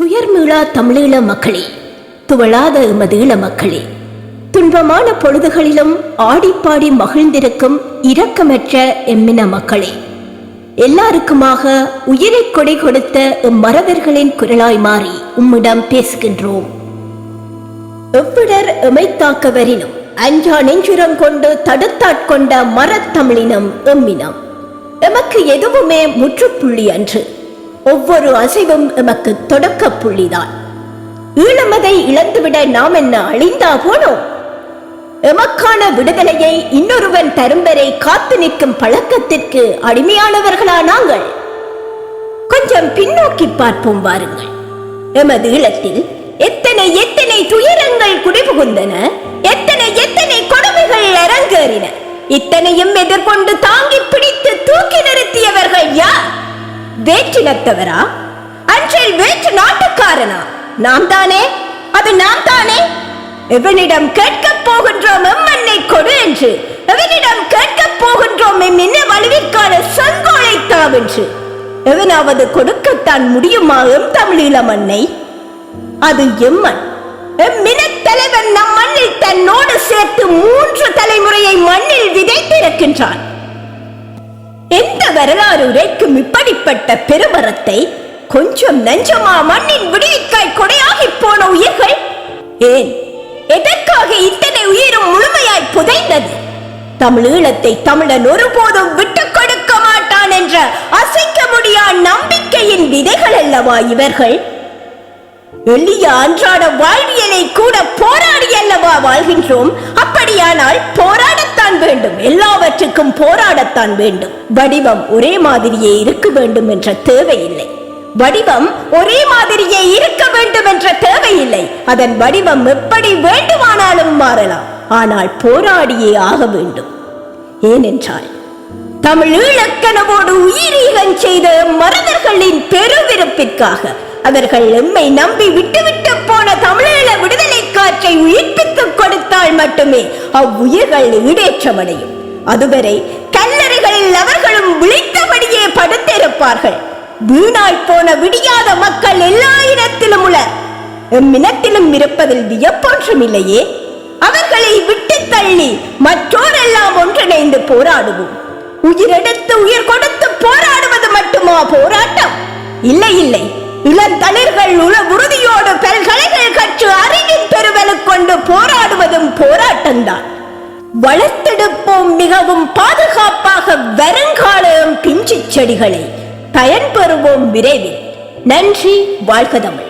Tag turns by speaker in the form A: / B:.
A: துயர்மீளா தமிழீழ மக்களே துவளாத எமதீழ மக்களே துன்பமான பொழுதுகளிலும் ஆடிப்பாடி மகிழ்ந்திருக்கும் இரக்கமற்ற எம்மின மக்களே எல்லாருக்குமாக உயிரை கொடை கொடுத்த இம்மறவர்களின் குரலாய் மாறி உம்மிடம் பேசுகின்றோம். எவ்விடர் எமைத்தாக்க வரினும் அஞ்சா நெஞ்சுரம் கொண்டு தடுத்தாட்கொண்ட மரத்தமிழினம் எம்மினம். எமக்கு எதுவுமே முற்றுப்புள்ளி அன்று. ஒவ்வொரு அசைவும் எமக்கு தொடக்க புள்ளிதான். ஈழமதை இழந்துவிட நாம் என்ன அழிந்தா போனோம் எமக்கான விடுதலையை இன்னொருவன் தரும் வரை காத்து நிற்கும் பழக்கத்திற்கு அடிமையானவர்களா நாங்கள்? கொஞ்சம் பின்னோக்கி பார்ப்போம் வாருங்கள். எமது ஈழத்தில் எத்தனை எத்தனை துயரங்கள் குடிபுகுந்தன? எத்தனை எத்தனை கொடுமைகள் அரங்கேறின? இத்தனையும் எதிர்கொண்டு தாங்கி பிடித்து தூக்கி நிறுத்தியவர்கள் யார்? வேற்றினத்தவரா அன்றில் வேற்று நாட்டுக்காரனா? நாம் தானே அது நாம் தானே எவனிடம் கேட்கப் போகின்றோம் எம்மண்ணை கொடு என்று. எவனிடம் கேட்கப் போகின்றோம் எம் என்ன வலுவிற்கான செங்கோலை தாவென்று எவனாவது கொடுக்கத்தான் முடியுமா எம் தமிழீழ மண்ணை அது எம்மன் எம்மினத் தலைவன் நம் மண்ணில் தன்னோடு சேர்த்து மூன்று தலைமுறையை மண்ணில் விதைத்திருக்கின்றான். எந்த வரலாறு உரைக்கும் இப்படிப்பட்ட பெருமரத்தை கொஞ்சம் நஞ்சமா மண்ணின் விடுவிக்காய் கொடையாகி போன உயிர்கள்? ஏன்? எதற்காக இத்தனை உயிரும் முழுமையாய் புதைந்தது? தமிழீழத்தை தமிழன் ஒருபோதும் விட்டுக் கொடுக்க மாட்டான் என்ற அசைக்க முடியா நம்பிக்கையின் விதைகள் அல்லவா இவர்கள்? எளிய அன்றாட வாழ்வியலை கூட போராடி அல்லவா வாழ்கின்றோம்? அப்படியானால் போரா வேண்டும். எல்லாவற்றுக்கும் போராடத்தான் வேண்டும். வடிவம் ஒரே மாதிரியே இருக்க வேண்டும் என்ற தேவையில்லை. வடிவம் ஒரே மாதிரியே இருக்க வேண்டும் என்ற தேவையில்லை. அதன் வடிவம் எப்படி வேண்டுமானாலும் மாறலாம். ஆனால் போராடியே ஆக வேண்டும். ஏனென்றால் தமிழ் ஈழக்கனவோடு உயிரீகம் செய்த மறவர்களின் பெருவிருப்பிற்காக அவர்கள் எம்மை நம்பி விட்டுவிட்டு போன தமிழீழ விடுதலை அவற்றை உயிர்ப்பித்து கொடுத்தால் மட்டுமே அவ்வுயிர்கள் ஈடேற்றமடையும். அதுவரை கல்லறைகளில் அவர்களும் விழித்தபடியே படுத்திருப்பார்கள். வீணாய் போன விடியாத மக்கள் எல்லா இடத்திலும் உளர் எம்மினத்திலும் இருப்பதில் வியப்பொன்றும் இல்லையே அவர்களை விட்டு தள்ளி மற்றோரெல்லாம் ஒன்றிணைந்து போராடுவோம். உயிரெடுத்து உயிர் கொடுத்து போராடுவது மட்டுமா போராட்டம்? இல்லை இல்லை. வளர்த்தெடுப்போம் மிகவும் பாதுகாப்பாக வருங்காலம் பிஞ்சு செடிகளை பயன்பெறுவோம் விரைவில். நன்றி வாழ்க தமிழ்.